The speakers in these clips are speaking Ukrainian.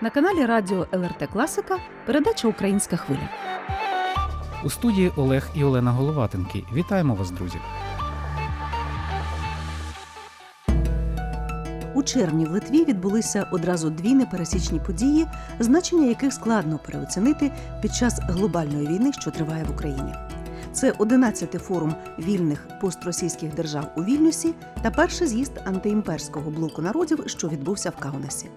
На каналі Радіо ЛРТ Класика передача Українська хвиля. У студії Олег і Олена Головатенки. Вітаємо вас, друзі. У червні в Литві відбулися одразу дві непересічні події, значення яких складно переоцінити під час глобальної війни, що триває в Україні. Це 11-й форум вільних постросійських держав у Вільнюсі та перший з'їзд антиімперського блоку народів, що відбувся в Каунасі.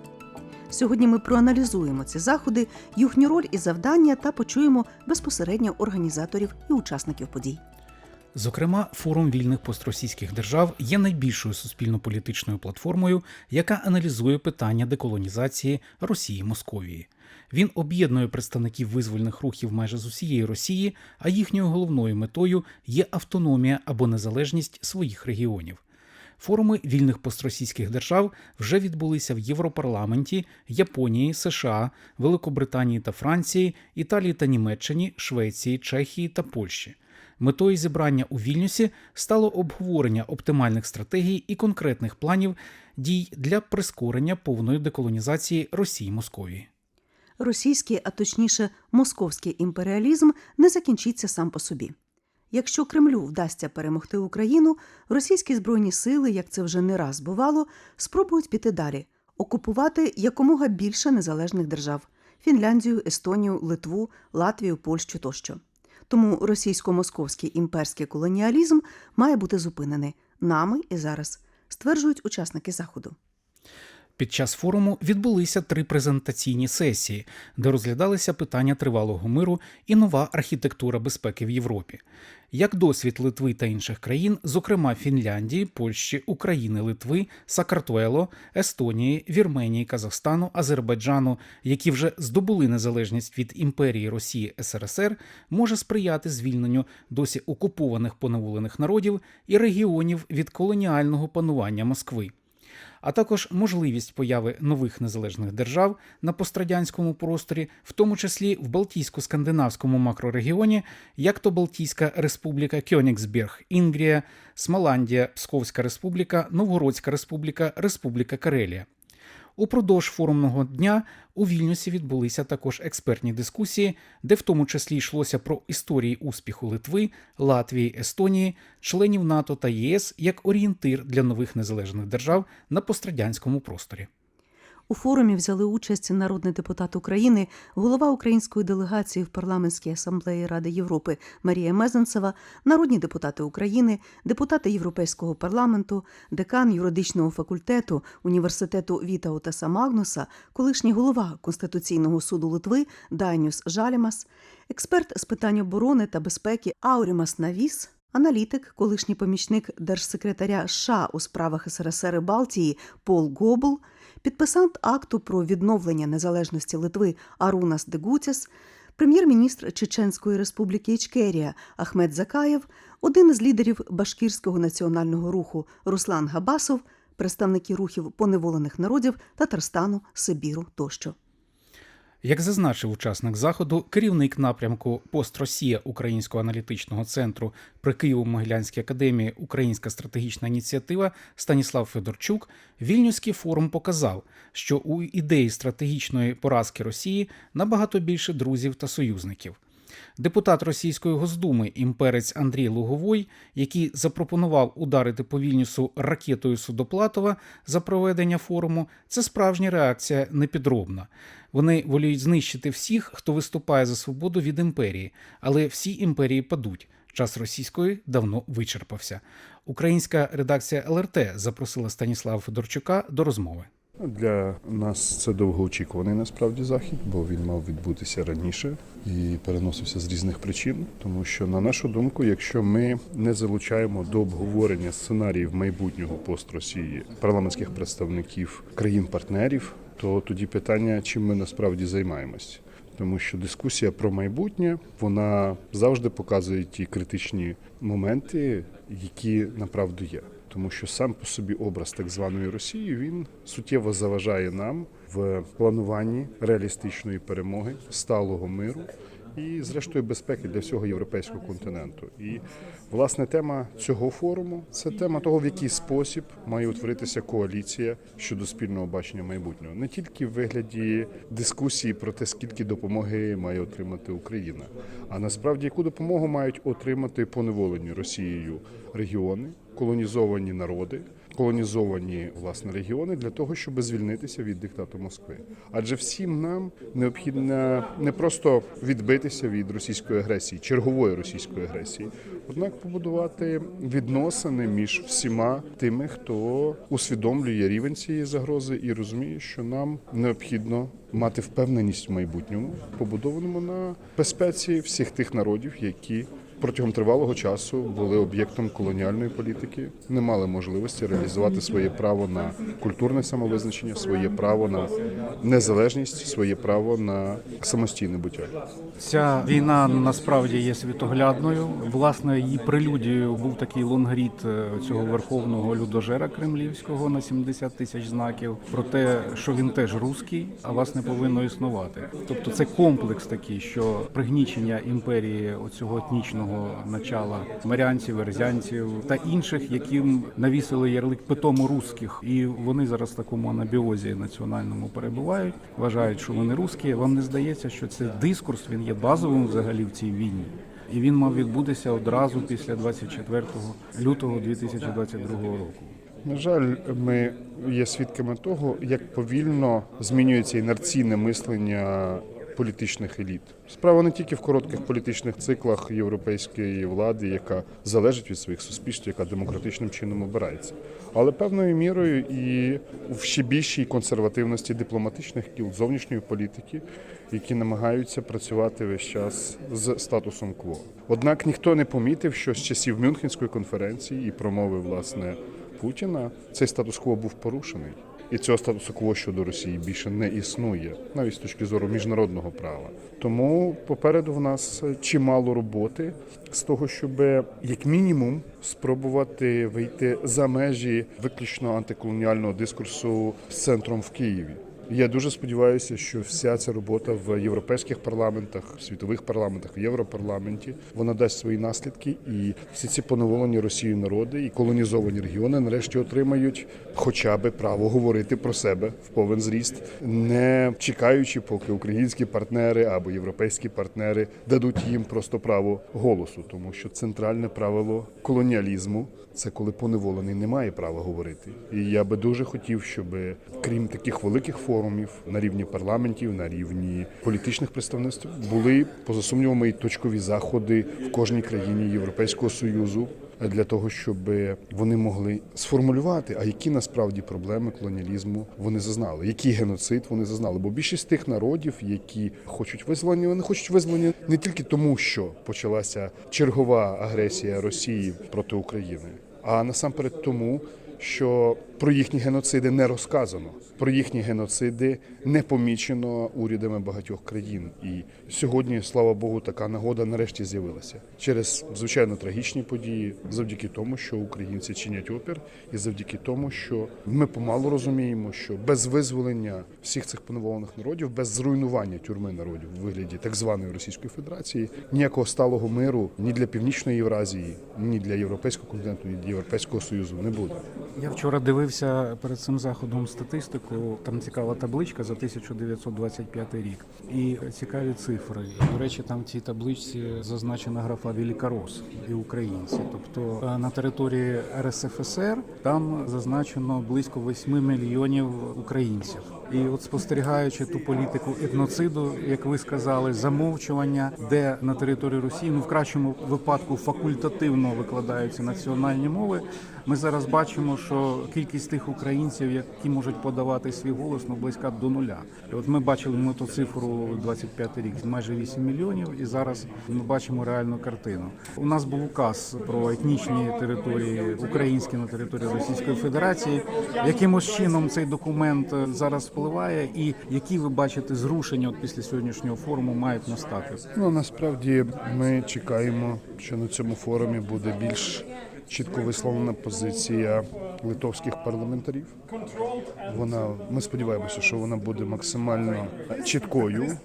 Сьогодні ми проаналізуємо ці заходи, їхню роль і завдання та почуємо безпосередньо організаторів і учасників подій. Зокрема, форум вільних постросійських держав є найбільшою суспільно-політичною платформою, яка аналізує питання деколонізації Росії Московії. Він об'єднує представників визвольних рухів майже з усієї Росії, а їхньою головною метою є автономія або незалежність своїх регіонів. Форуми вільних постросійських держав вже відбулися в Європарламенті, Японії, США, Великобританії та Франції, Італії та Німеччині, Швеції, Чехії та Польщі. Метою зібрання у Вільнюсі стало обговорення оптимальних стратегій і конкретних планів дій для прискорення повної деколонізації Росії Московії. Російський, а точніше, московський імперіалізм не закінчиться сам по собі. Якщо Кремлю вдасться перемогти Україну, російські збройні сили, як це вже не раз бувало, спробують піти далі, окупувати якомога більше незалежних держав Фінляндію, Естонію, Литву, Латвію, Польщу тощо. Тому російсько-московський імперський колоніалізм має бути зупинений нами і зараз, стверджують учасники заходу. Під час форуму відбулися три презентаційні сесії, де розглядалися питання тривалого миру і нова архітектура безпеки в Європі. Як досвід Литви та інших країн, зокрема Фінляндії, Польщі, України, Литви, Сакартвело, Естонії, Вірменії, Казахстану, Азербайджану, які вже здобули незалежність від імперії Росії СРСР, може сприяти звільненню досі окупованих поневолених народів і регіонів від колоніального панування Москви а також можливість появи нових незалежних держав на пострадянському просторі, в тому числі в Балтійсько-скандинавському макрорегіоні, як то Балтійська Республіка Кьонігсберг, Інгрія, Смоландія, Псковська Республіка, Новгородська Республіка, Республіка Карелія. Упродовж форумного дня у Вільнюсі відбулися також експертні дискусії, де в тому числі йшлося про історії успіху Литви, Латвії, Естонії, членів НАТО та ЄС як орієнтир для нових незалежних держав на пострадянському просторі. У форумі взяли участь народний депутат України, голова української делегації в парламентській асамблеї Ради Європи Марія Мезенцева, народні депутати України, депутати Європейського парламенту, декан юридичного факультету університету Віта Отеса Магнуса, колишній голова Конституційного суду Литви Дайнюс Жалімас, експерт з питань оборони та безпеки Аурімас Навіс. Аналітик, колишній помічник держсекретаря США у справах СРСР і Балтії Пол Гобл, підписант акту про відновлення незалежності Литви Арунас Дегутіс, прем'єр-міністр Чеченської республіки Ічкерія Ахмед Закаєв, один із лідерів Башкірського національного руху Руслан Габасов, представники рухів поневолених народів Татарстану, Сибіру тощо. Як зазначив учасник заходу, керівник напрямку Пост Росія Українського аналітичного центру при Києво-Могилянській академії Українська стратегічна ініціатива Станіслав Федорчук, Вільнюський форум показав, що у ідеї стратегічної поразки Росії набагато більше друзів та союзників. Депутат російської госдуми імперець Андрій Луговой, який запропонував ударити по Вільнюсу ракетою Судоплатова за проведення форуму, це справжня реакція непідробна. Вони воліють знищити всіх, хто виступає за свободу від імперії, але всі імперії падуть. Час російської давно вичерпався. Українська редакція ЛРТ запросила Станіслава Федорчука до розмови. Для нас це довгоочікуваний насправді захід, бо він мав відбутися раніше і переносився з різних причин. Тому що, на нашу думку, якщо ми не залучаємо до обговорення сценаріїв майбутнього пост Росії парламентських представників країн-партнерів, то тоді питання, чим ми насправді займаємось. Тому що дискусія про майбутнє вона завжди показує ті критичні моменти, які направду є. Тому що сам по собі образ так званої Росії він суттєво заважає нам в плануванні реалістичної перемоги, сталого миру і, зрештою, безпеки для всього європейського континенту. І власне тема цього форуму це тема того, в який спосіб має утворитися коаліція щодо спільного бачення майбутнього, не тільки в вигляді дискусії про те, скільки допомоги має отримати Україна, а насправді яку допомогу мають отримати поневолені Росією регіони, колонізовані народи. Колонізовані власне регіони для того, щоб звільнитися від диктату Москви. Адже всім нам необхідно не просто відбитися від російської агресії, чергової російської агресії, однак побудувати відносини між всіма тими, хто усвідомлює рівень цієї загрози і розуміє, що нам необхідно мати впевненість в майбутньому, побудованому на безпеці всіх тих народів, які протягом тривалого часу були об'єктом колоніальної політики, не мали можливості реалізувати своє право на культурне самовизначення, своє право на незалежність, своє право на самостійне буття. Ця війна насправді є світоглядною. Власне, її прелюдією був такий лонгрід е, цього верховного людожера кремлівського на 70 тисяч знаків про те, що він теж руський, а вас не повинно існувати. Тобто, це комплекс такий, що пригнічення імперії оцього етнічного начала марянців, верзянців та інших, яким навісили ярлик питому русських, і вони зараз в такому анабіозі національному перебувають, вважають, що вони русські. Вам не здається, що цей дискурс він є базовим взагалі в цій війні? І він мав відбутися одразу після 24 лютого 2022 року. На жаль, ми є свідками того, як повільно змінюється інерційне мислення політичних еліт. Справа не тільки в коротких політичних циклах європейської влади, яка залежить від своїх суспільств, яка демократичним чином обирається, але певною мірою і в ще більшій консервативності дипломатичних кіл зовнішньої політики, які намагаються працювати весь час з статусом кво. Однак ніхто не помітив, що з часів Мюнхенської конференції і промови власне Путіна цей статус-кво був порушений. І цього статусу кво щодо Росії більше не існує, навіть з точки зору міжнародного права. Тому попереду в нас чимало роботи з того, щоб як мінімум спробувати вийти за межі виключно антиколоніального дискурсу з центром в Києві. Я дуже сподіваюся, що вся ця робота в європейських парламентах, в світових парламентах, в Європарламенті вона дасть свої наслідки, і всі ці поневолені Росією народи і колонізовані регіони нарешті отримають хоча б право говорити про себе в повен зріст, не чекаючи, поки українські партнери або європейські партнери дадуть їм просто право голосу, тому що центральне правило колоніалізму це коли поневолений не має права говорити. І я би дуже хотів, щоб крім таких великих форумів на рівні парламентів, на рівні політичних представництв, були поза сумнівами і точкові заходи в кожній країні Європейського союзу. Для того щоб вони могли сформулювати, а які насправді проблеми колоніалізму вони зазнали, який геноцид вони зазнали. Бо більшість тих народів, які хочуть визволення, вони хочуть визволення не тільки тому, що почалася чергова агресія Росії проти України, а насамперед тому, що про їхні геноциди не розказано, про їхні геноциди не помічено урядами багатьох країн. І сьогодні, слава Богу, така нагода нарешті з'явилася через звичайно трагічні події, завдяки тому, що українці чинять опір, і завдяки тому, що ми помалу розуміємо, що без визволення всіх цих поневолених народів, без зруйнування тюрми народів у вигляді так званої Російської Федерації, ніякого сталого миру ні для північної Євразії, ні для європейського континенту, ні для європейського союзу не буде. Я вчора дивився перед цим заходом статистику. Там цікава табличка за 1925 рік. І цікаві цифри. До речі, там в цій табличці зазначена графа Великорос і українці. Тобто е, на території РСФСР там зазначено близько 8 мільйонів українців. І от спостерігаючи ту політику етноциду, як ви сказали, замовчування, де на території Росії ну в кращому випадку факультативно викладаються національні мови. Ми зараз бачимо, що кількість тих українців, які можуть подавати свій голос, ну близька до нуля. І от ми бачили ми ту цифру 25 рік, майже 8 мільйонів, і зараз ми бачимо реальну картину. У нас був указ про етнічні території українські на території Російської Федерації. Якимось чином цей документ зараз впливає, і які ви бачите зрушення от після сьогоднішнього форуму мають настати? Ну насправді ми чекаємо, що на цьому форумі буде більш чітко висловлена позиція литовських парламентарів. Вона ми сподіваємося, що вона буде максимально чіткою,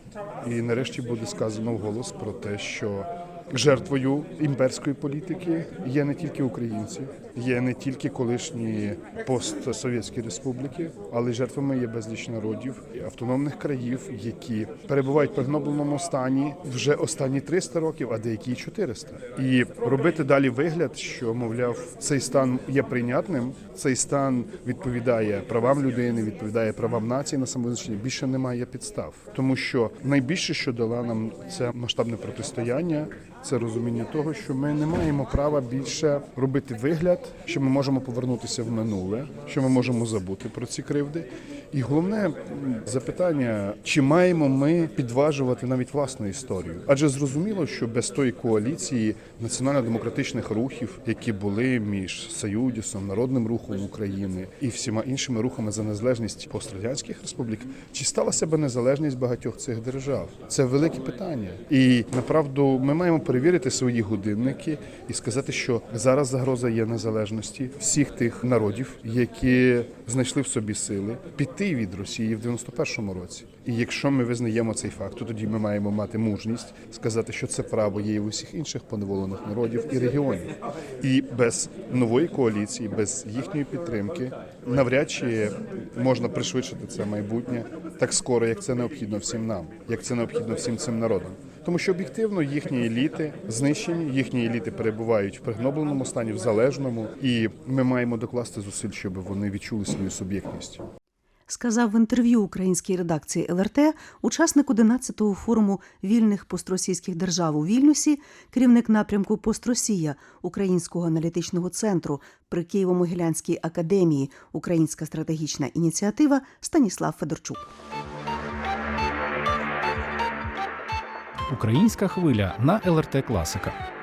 і нарешті буде сказано вголос про те, що жертвою імперської політики є не тільки українці, є не тільки колишні постсовєтські республіки, але й жертвами є безліч народів автономних країв, які перебувають в пригнобленому стані вже останні 300 років, а деякі й 400. І робити далі вигляд, що мовляв, цей стан є прийнятним, цей стан відповідає правам людини, відповідає правам нації на самовизначення. Більше немає підстав, тому що найбільше, що дала нам це масштабне протистояння, це розуміння того, що ми не маємо права більше робити вигляд, що ми можемо повернутися в минуле, що ми можемо забути про ці кривди. І головне запитання: чи маємо ми підважувати навіть власну історію? Адже зрозуміло, що без тої коаліції національно-демократичних рухів, які були між Союдісом, народним рухом України і всіма іншими рухами за незалежність пострадянських республік, чи сталася би незалежність багатьох цих держав? Це велике питання. І направду ми маємо перевірити свої годинники і сказати, що зараз загроза є незалежності всіх тих народів, які знайшли в собі сили піти від Росії в 91-му році. І якщо ми визнаємо цей факт, то тоді ми маємо мати мужність сказати, що це право є і у всіх інших поневолених народів і регіонів. І без нової коаліції, без їхньої підтримки, навряд чи можна пришвидшити це майбутнє так скоро, як це необхідно всім нам, як це необхідно всім цим народам. Тому що об'єктивно їхні еліти знищені, їхні еліти перебувають в пригнобленому стані, в залежному, і ми маємо докласти зусиль, щоб вони відчули свою суб'єктність. Сказав в інтерв'ю українській редакції ЛРТ учасник 11-го форуму вільних постросійських держав у Вільнюсі, керівник напрямку Постросія Українського аналітичного центру при Києво-Могилянській академії Українська стратегічна ініціатива Станіслав Федорчук. Українська хвиля на ЛРТ Класика.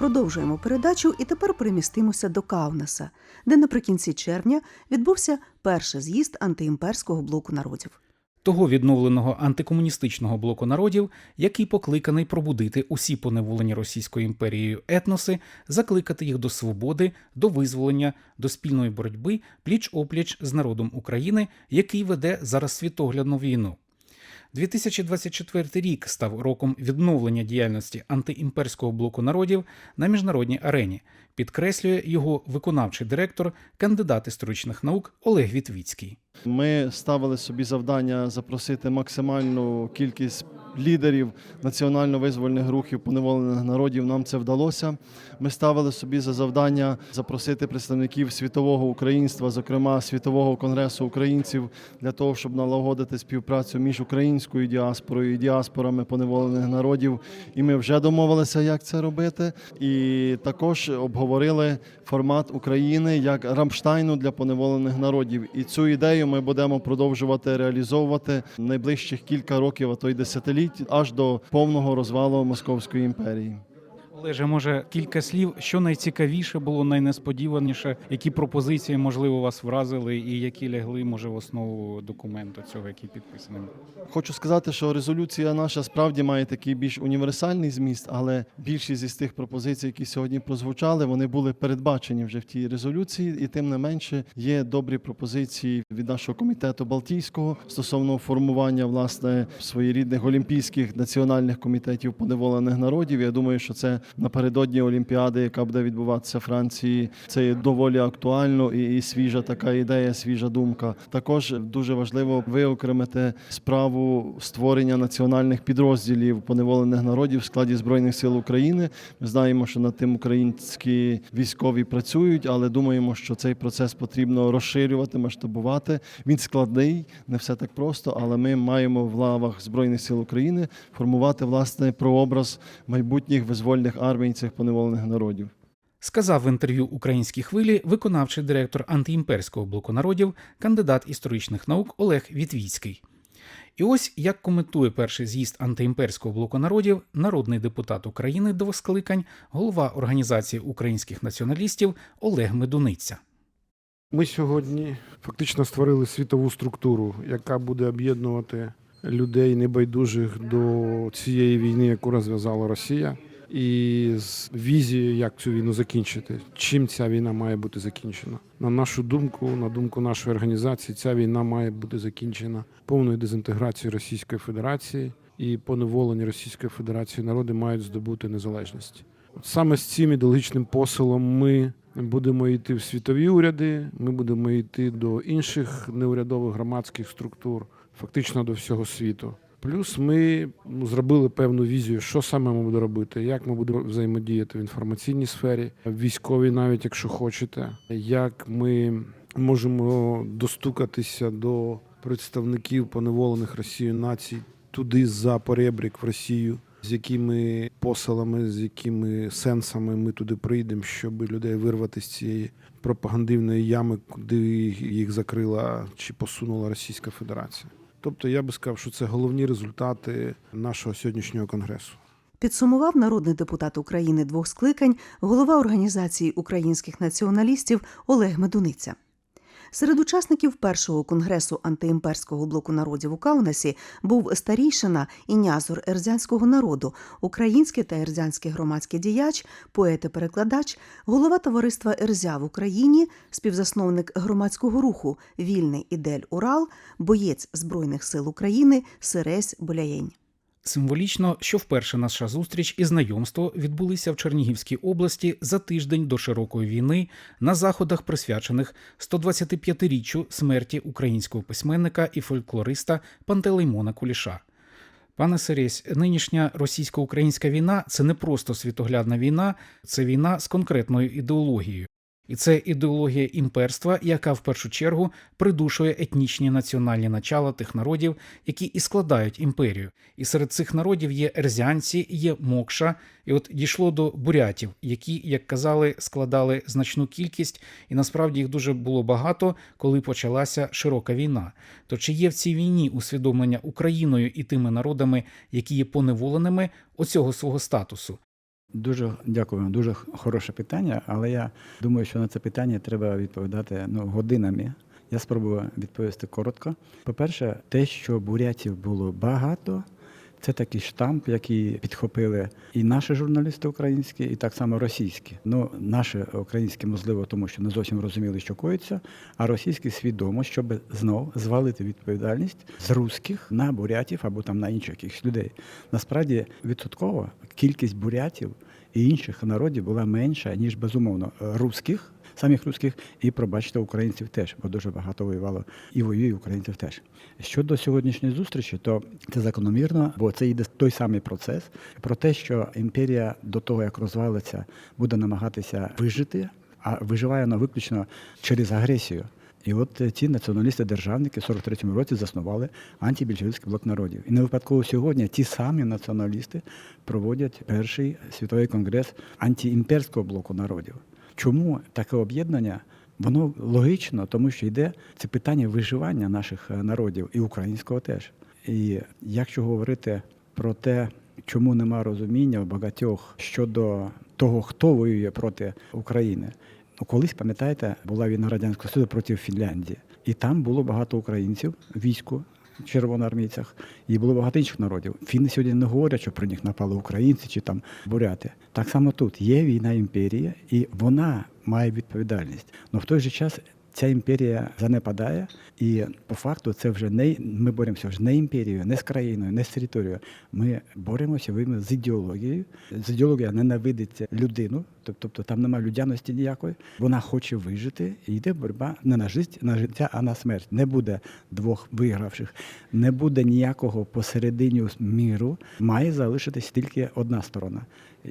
Продовжуємо передачу і тепер перемістимося до Каунаса, де наприкінці червня відбувся перший з'їзд антиімперського блоку народів. того відновленого антикомуністичного блоку народів, який покликаний пробудити усі поневолені Російською імперією етноси, закликати їх до свободи, до визволення, до спільної боротьби пліч опліч з народом України, який веде зараз світоглядну війну. 2024 рік став роком відновлення діяльності антиімперського блоку народів на міжнародній арені, підкреслює його виконавчий директор, кандидат історичних наук Олег Вітвіцький. Ми ставили собі завдання запросити максимальну кількість лідерів національно-визвольних рухів поневолених народів. Нам це вдалося. Ми ставили собі за завдання запросити представників світового українства, зокрема світового конгресу українців, для того, щоб налагодити співпрацю між українською діаспорою і діаспорами поневолених народів. І ми вже домовилися, як це робити. І також обговорили формат України як Рамштайну для поневолених народів. І цю ідею ми будемо продовжувати реалізовувати найближчих кілька років, а то й десятиліть, аж до повного розвалу Московської імперії. Олеже, може кілька слів, що найцікавіше було, найнесподіваніше, які пропозиції можливо вас вразили, і які лягли може в основу документу цього, який підписаний. Хочу сказати, що резолюція наша справді має такий більш універсальний зміст, але більшість із тих пропозицій, які сьогодні прозвучали, вони були передбачені вже в тій резолюції, і тим не менше є добрі пропозиції від нашого комітету Балтійського стосовно формування власне своєрідних олімпійських національних комітетів поневолених народів. Я думаю, що це напередодні Олімпіади, яка буде відбуватися в Франції. Це є доволі актуально і, і свіжа така ідея, свіжа думка. Також дуже важливо виокремити справу створення національних підрозділів поневолених народів в складі збройних сил України. Ми знаємо, що над тим українські військові працюють, але думаємо, що цей процес потрібно розширювати, масштабувати. Він складний, не все так просто, але ми маємо в лавах збройних сил України формувати власне прообраз майбутніх визвольних армій цих поневолених народів. Сказав в інтерв'ю українській хвилі виконавчий директор антиімперського блоку народів, кандидат історичних наук Олег Вітвіцький. І ось як коментує перший з'їзд антиімперського блоку народів, народний депутат України до скликань, голова організації українських націоналістів Олег Медуниця. Ми сьогодні фактично створили світову структуру, яка буде об'єднувати людей небайдужих до цієї війни, яку розв'язала Росія. І з візією, як цю війну закінчити. Чим ця війна має бути закінчена? На нашу думку, на думку нашої організації, ця війна має бути закінчена повною дезінтеграцією Російської Федерації і поневолені Російської Федерації народи мають здобути незалежність. От саме з цим ідеологічним посилом ми будемо йти в світові уряди, ми будемо йти до інших неурядових громадських структур, фактично до всього світу. Плюс ми зробили певну візію, що саме ми будемо робити, як ми будемо взаємодіяти в інформаційній сфері, військовій, навіть якщо хочете, як ми можемо достукатися до представників поневолених Росією націй туди за поребрік в Росію, з якими посилами, з якими сенсами ми туди прийдемо, щоб людей вирвати з цієї пропагандивної ями, куди їх закрила чи посунула Російська Федерація. Тобто я би сказав, що це головні результати нашого сьогоднішнього конгресу. Підсумував народний депутат України двох скликань, голова організації українських націоналістів Олег Медуниця. Серед учасників першого конгресу антиімперського блоку народів у Каунасі був старійшина і нязор ерзянського народу, український та ерзянський громадський діяч, поет і перекладач, голова товариства Ерзя в Україні, співзасновник громадського руху Вільний ідель Урал, боєць Збройних сил України Сиресь Боляєнь. Символічно, що вперше наша зустріч і знайомство відбулися в Чернігівській області за тиждень до широкої війни на заходах, присвячених 125-річчю смерті українського письменника і фольклориста Пантелеймона Куліша. Пане Сересь, нинішня російсько-українська війна це не просто світоглядна війна, це війна з конкретною ідеологією. І це ідеологія імперства, яка в першу чергу придушує етнічні національні начала тих народів, які і складають імперію. І серед цих народів є ерзянці, є мокша. І от дійшло до бурятів, які, як казали, складали значну кількість, і насправді їх дуже було багато, коли почалася широка війна. То чи є в цій війні усвідомлення Україною і тими народами, які є поневоленими, оцього свого статусу? Дуже дякую, дуже хороше питання, але я думаю, що на це питання треба відповідати ну, годинами. Я спробую відповісти коротко. По-перше, те, що бурятів було багато, це такий штамп, який підхопили і наші журналісти українські, і так само російські. Ну, наші українські, можливо, тому що не зовсім розуміли, що коїться, а російські свідомо, щоб знов звалити відповідальність з русських на бурятів або там на інших якихось людей. Насправді, відсотково кількість бурятів і інших народів була менша, ніж безумовно русських. Самих русських і пробачте українців теж, бо дуже багато воювало і воює українців теж. Щодо сьогоднішньої зустрічі, то це закономірно, бо це йде той самий процес про те, що імперія до того, як розвалиться, буде намагатися вижити, а виживає вона виключно через агресію. І от ці націоналісти-державники в 43-му році заснували антибільшовицький блок народів. І не випадково сьогодні ті самі націоналісти проводять перший світовий конгрес антиімперського блоку народів. Чому таке об'єднання? Воно логічно, тому що йде це питання виживання наших е, народів і українського теж. І якщо говорити про те, чому нема розуміння у багатьох щодо того, хто воює проти України, ну колись пам'ятаєте, була війна радянського Союзу проти Фінляндії, і там було багато українців війську. Червоноармійцях і було багато інших народів. Фіни сьогодні не говорять, що про них напали українці чи там буряти. Так само тут є війна імперії, і вона має відповідальність. Але в той же час ця імперія занепадає, і по факту це вже не ми боремося вже не імперією, не з країною, не з територією. Ми боремося з ідеологією. З ідеологія ненавидить людину, тобто там немає людяності ніякої. Вона хоче вижити, і йде боротьба не на життя, на життя, а на смерть. Не буде двох вигравших, не буде ніякого посередині міру. Має залишитись тільки одна сторона.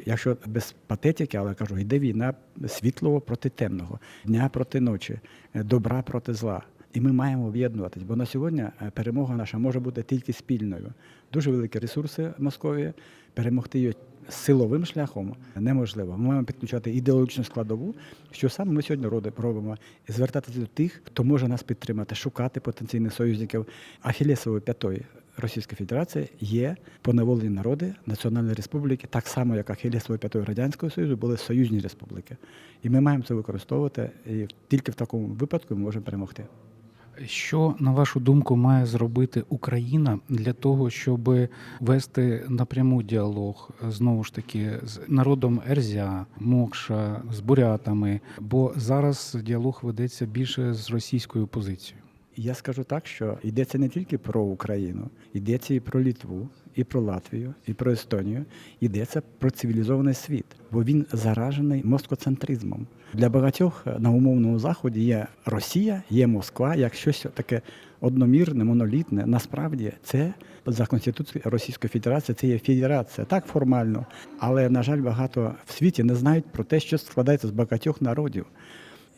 Якщо без патетики, але кажу, йде війна світлого проти темного, дня проти ночі, добра проти зла. І ми маємо об'єднуватись, бо на сьогодні е, перемога наша може бути тільки спільною. Дуже великі ресурси Московії. Перемогти її силовим шляхом неможливо. Ми маємо підключати ідеологічну складову, що саме ми сьогодні робимо, звертатися до тих, хто може нас підтримати, шукати потенційних союзників. Ахілесовою п'ятою Російської Федерації є поневолені народи Національної Республіки, так само як Ахілесовою п'ятою Радянського Союзу були союзні республіки. І ми маємо це використовувати, і тільки в такому випадку ми можемо перемогти. Що на вашу думку має зробити Україна для того, щоб вести напряму діалог знову ж таки з народом Ерзя, Мокша, з бурятами? Бо зараз діалог ведеться більше з російською позицією. Я скажу так, що йдеться не тільки про Україну, йдеться і про Літву, і про Латвію, і про Естонію. Йдеться про цивілізований світ, бо він заражений москоцентризмом. Для багатьох на умовному заході є Росія, є Москва, як щось таке одномірне, монолітне. Насправді це за конституцією Російської Федерації це є федерація, так формально, але на жаль, багато в світі не знають про те, що складається з багатьох народів.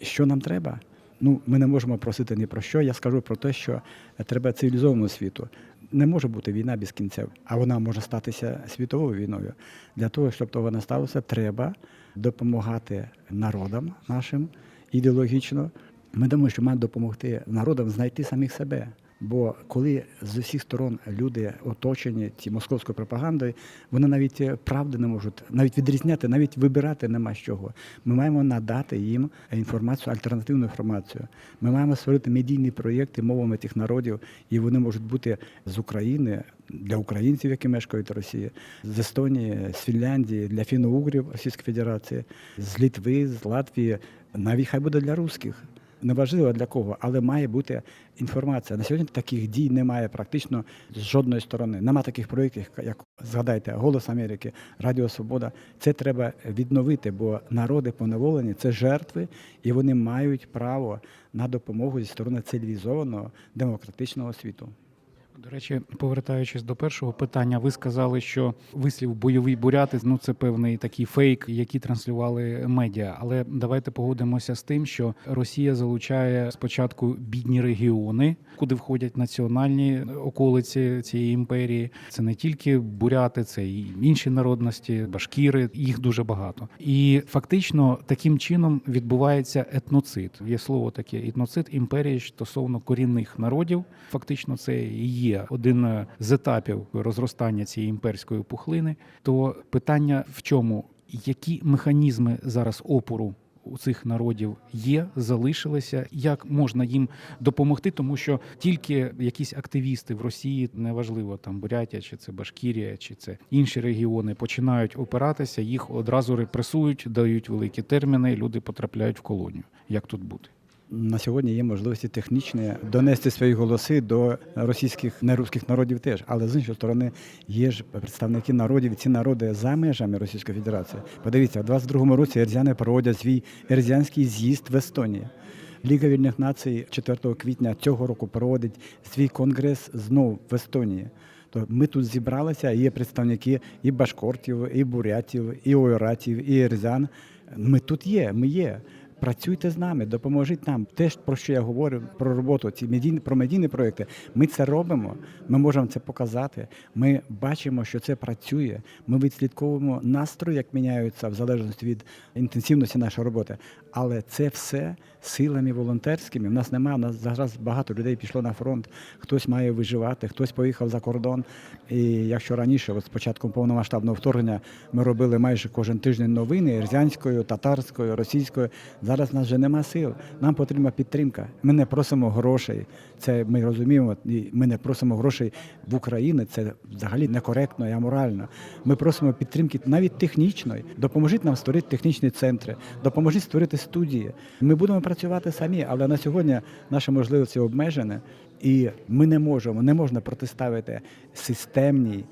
Що нам треба? Ну, ми не можемо просити ні про що. Я скажу про те, що треба цивілізованому світу. Не може бути війна без кінця, а вона може статися світовою війною. Для того, щоб того не сталося, треба допомагати народам нашим ідеологічно. Ми думаємо, що маємо допомогти народам знайти самих себе. Бо коли з усіх сторон люди оточені ці московською пропагандою, вони навіть е, правди не можуть навіть відрізняти, навіть вибирати нема з чого. Ми маємо надати їм інформацію, альтернативну інформацію. Ми маємо створити медійні проєкти мовами тих народів, і вони можуть бути з України для українців, які мешкають в Росії, з Естонії, з Фінляндії, для фіно-угрів Російської Федерації, з Літви, з Латвії, навіть хай буде для русських. Неважливо для кого, але має бути інформація. На сьогодні таких дій немає практично з жодної сторони. Нема таких проєктів, як згадайте, Голос Америки, Радіо Свобода. Це треба відновити, бо народи поневолені це жертви, і вони мають право на допомогу зі сторони цивілізованого демократичного світу. До речі, повертаючись до першого питання, ви сказали, що вислів бойовий буряти ну це певний такий фейк, який транслювали медіа. Але давайте погодимося з тим, що Росія залучає спочатку бідні регіони, куди входять національні околиці цієї імперії. Це не тільки буряти, це і інші народності, башкіри. Їх дуже багато. І фактично таким чином відбувається етноцид. Є слово таке етноцид імперії стосовно корінних народів. Фактично, це і є один е, з етапів розростання цієї імперської пухлини. То питання в чому, які механізми зараз опору у цих народів є, залишилися, як можна їм допомогти, тому що тільки якісь активісти в Росії, неважливо там Бурятія, чи це Башкірія, чи це інші регіони, починають опиратися, їх одразу репресують, дають великі терміни, люди потрапляють в колонію. Як тут бути? На сьогодні є можливості технічні донести свої голоси до російських нерусських народів теж. Але з іншої сторони є ж представники народів, ці народи за межами Російської Федерації. Подивіться, в 22-му році ерзяни проводять свій ерзянський з'їзд в Естонії. Ліга вільних націй 4 квітня цього року проводить свій конгрес знов в Естонії. То ми тут зібралися, є представники і башкортів, і бурятів, і ойратів, і ерзян. Ми тут є, ми є. Працюйте з нами, допоможіть нам. Те, про що я говорю про роботу, ці медійні про медійні проекти. Ми це робимо. Ми можемо це показати. Ми бачимо, що це працює. Ми відслідковуємо настрої, як міняються в залежності від інтенсивності нашої роботи. Але це все силами волонтерськими. У нас немає. У нас зараз багато людей пішло на фронт. Хтось має виживати, хтось поїхав за кордон. І якщо раніше, от з початком повномасштабного вторгнення, ми робили майже кожен тиждень новини ерзянською, татарською, російською. Зараз в нас вже нема сил. Нам потрібна підтримка. Ми не просимо грошей. Це ми розуміємо. Ми не просимо грошей в Україні. Це взагалі некоректно і аморально. Ми просимо підтримки навіть технічної. Допоможіть нам створити технічні центри, допоможіть створити студії. Ми будемо працювати самі, але на сьогодні наші можливості обмежені, і ми не можемо, не можна протиставити системній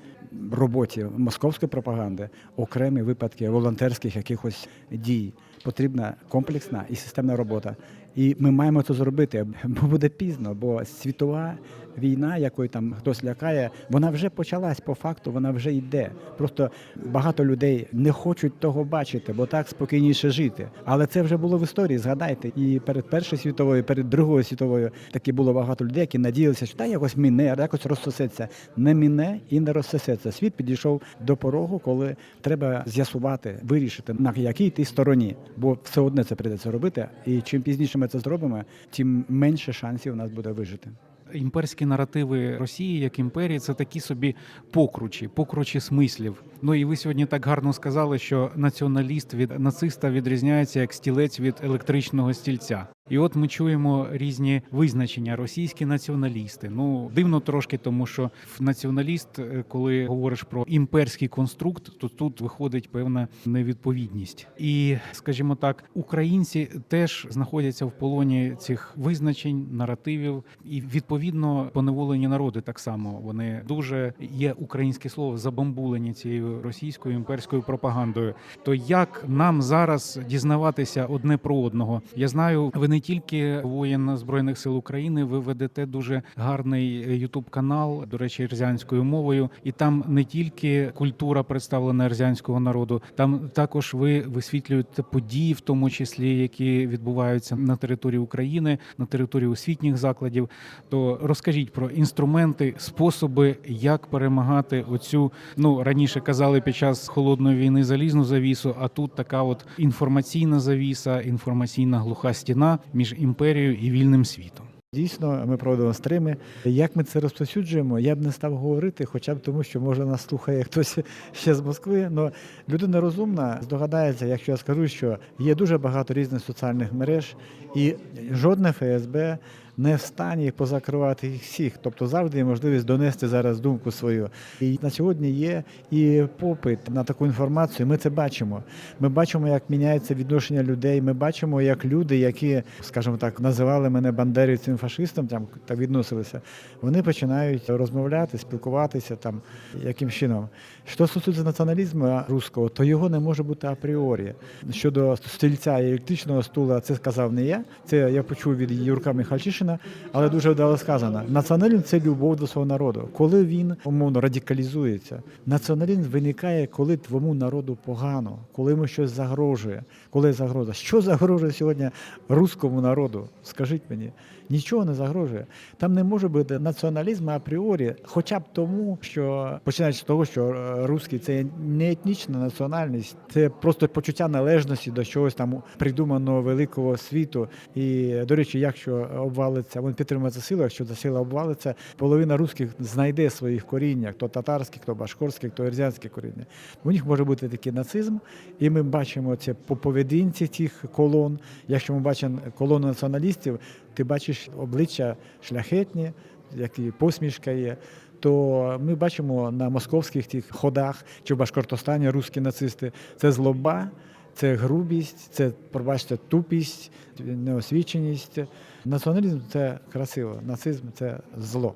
роботі московської пропаганди окремі випадки волонтерських якихось дій. Потрібна комплексна і системна робота. І ми маємо це зробити, бо буде пізно, бо світова війна, якою там хтось лякає, вона вже почалась по факту, вона вже йде. Просто багато людей не хочуть того бачити, бо так спокійніше жити. Але це вже було в історії. Згадайте, і перед першою світовою, перед другою світовою таки було багато людей, які надіялися, що та якось міне, якось розсосеться. Не міне і не розсосеться. Світ підійшов до порогу, коли треба з'ясувати, вирішити на якій ти стороні, бо все одне це прийдеться робити. І чим пізніше ми це зробимо, тим менше шансів у нас буде вижити. Імперські наративи Росії як імперії це такі собі покручі, покручі смислів. Ну і ви сьогодні так гарно сказали, що націоналіст від нациста відрізняється як стілець від електричного стільця. І от ми чуємо різні визначення російські націоналісти. Ну дивно трошки, тому що націоналіст, е, коли говориш про імперський конструкт, то тут виходить певна невідповідність. І скажімо так, українці теж знаходяться в полоні цих визначень, наративів, і відповідно поневолені народи так само. Вони дуже є українське слово забамбулені цією російською імперською пропагандою. То як нам зараз дізнаватися одне про одного? Я знаю, ви не тільки воїн збройних сил України, ви ведете дуже гарний ютуб канал, до речі, ерзянською мовою, і там не тільки культура представлена ерзянського народу, там також ви висвітлюєте події, в тому числі які відбуваються на території України, на території освітніх закладів. То розкажіть про інструменти, способи, як перемагати оцю ну раніше казали під час холодної війни залізну завісу. А тут така от інформаційна завіса, інформаційна глуха стіна між імперією і вільним світом. Дійсно, ми проводимо стрими. Як ми це розповсюджуємо, я б не став говорити, хоча б тому, що може нас слухає хтось ще з Москви. Але людина розумна здогадається, якщо я скажу, що є дуже багато різних соціальних мереж, і жодне ФСБ не в стані позакривати їх всіх. Тобто завжди є можливість донести зараз думку свою. І на сьогодні є і попит на таку інформацію. Ми це бачимо. Ми бачимо, як міняється відношення людей. Ми бачимо, як люди, які, скажімо так, називали мене бандерівцем фашистом, там так відносилися, вони починають розмовляти, спілкуватися там яким чином. Що стосується націоналізму руського, то його не може бути апріорі. Щодо стільця і електричного стула, це сказав не я. Це я почув від Юрка Михальчишина, але дуже вдало сказано. Націоналізм це любов до свого народу. Коли він умовно радикалізується, націоналізм виникає, коли твому народу погано, коли йому щось загрожує, коли загроза. Що загрожує сьогодні руському народу? Скажіть мені. Нічого не загрожує. Там не може бути націоналізму апріорі, хоча б тому, що починаючи з того, що е, русський це не етнічна національність, це просто почуття належності до чогось там придуманого великого світу. І до речі, якщо обвалиться, він підтримується сила, якщо ця сила обвалиться, половина русських знайде своїх коріння, хто татарські, хто башкорські, хто ерзянські коріння. У них може бути такий нацизм, і ми бачимо це по поведінці цих колон. Якщо ми бачимо колону націоналістів, ти бачиш обличчя шляхетні, які посмішка є. То ми бачимо на московських тих ходах чи в Башкортостані русські нацисти. Це злоба, це грубість, це, пробачте, тупість, неосвіченість. Націоналізм це красиво, нацизм це зло.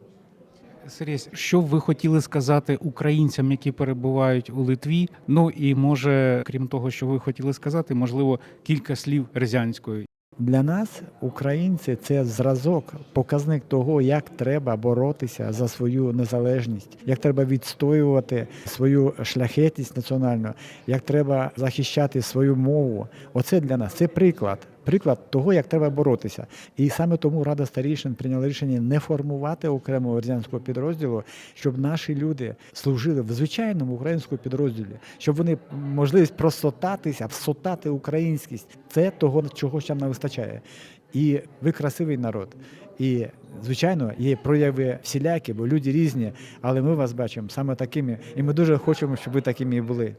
Сергій, що ви хотіли сказати українцям, які перебувають у Литві? Ну і може, крім того, що ви хотіли сказати, можливо, кілька слів рязянською. Для нас, українці, це зразок, показник того, як треба боротися за свою незалежність, як треба відстоювати свою шляхетність національну, як треба захищати свою мову. Оце для нас це приклад. Приклад того, як треба боротися, і саме тому Рада старішин прийняла рішення не формувати окремого ерзянського підрозділу, щоб наші люди служили в звичайному українському підрозділі, щоб вони можливість просотатися, всотати українськість. Це того, чого ще не вистачає. І ви красивий народ. І звичайно, є прояви всілякі, бо люди різні, але ми вас бачимо саме такими, і ми дуже хочемо, щоб ви такими і були.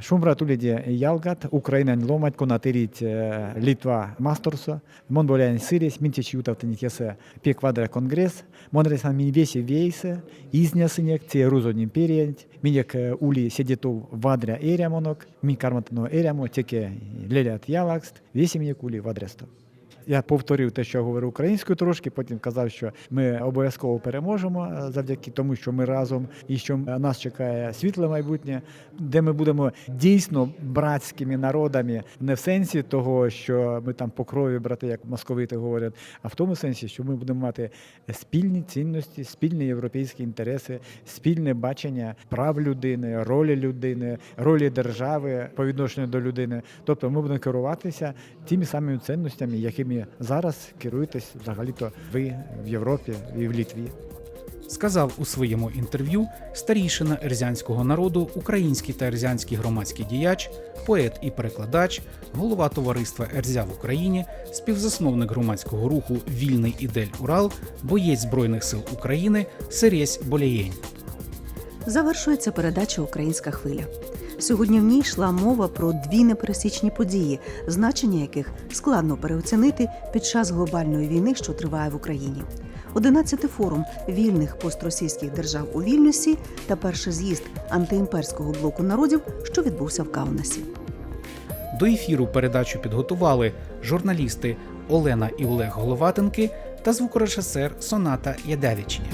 Šumbra tulidė Jalgat, Ukraina Lomat, Konaterit Litva Mastorso, Monbolian Siris, Mintič Jūtavtinį tiesą apie kvadrą kongres, Monresan Minvėsi Vėjusi, Iznesinėk, Cieruzon imperijant, Minėk Uli sėdėtų vadrę Eriamonok, Min Karmatino Eriamo, Тіке Лелят Ялакст, Вісім'як Uli Вадресто. Я повторив те, що говорив українською трошки, потім казав, що ми обов'язково переможемо е, завдяки тому, що ми разом і що е, нас чекає світле майбутнє, де ми будемо дійсно братськими народами, не в сенсі того, що ми там по крові брати, як московити говорять, а в тому сенсі, що ми будемо мати спільні цінності, спільні європейські інтереси, спільне бачення прав людини, ролі людини, ролі держави по відношенню до людини. Тобто ми будемо керуватися тими самими цінностями, якими зараз керуєтесь взагалі-то ви в Європі і в Літві. Сказав у своєму інтерв'ю старійшина ерзянського народу, український та ерзянський громадський діяч, поет і перекладач, голова товариства Ерзя в Україні, співзасновник громадського руху Вільний ідель Урал, боєць Збройних сил України Серєсь Боляєнь. Завершується передача Українська хвиля. Сьогодні в ній йшла мова про дві непересічні події, значення яких складно переоцінити під час глобальної війни, що триває в Україні. Одинадцятий форум вільних постросійських держав у Вільнюсі та перший з'їзд антиімперського блоку народів, що відбувся в Каунасі. До ефіру передачу підготували журналісти Олена і Олег Головатенки та звукорежисер Соната Ядевичні.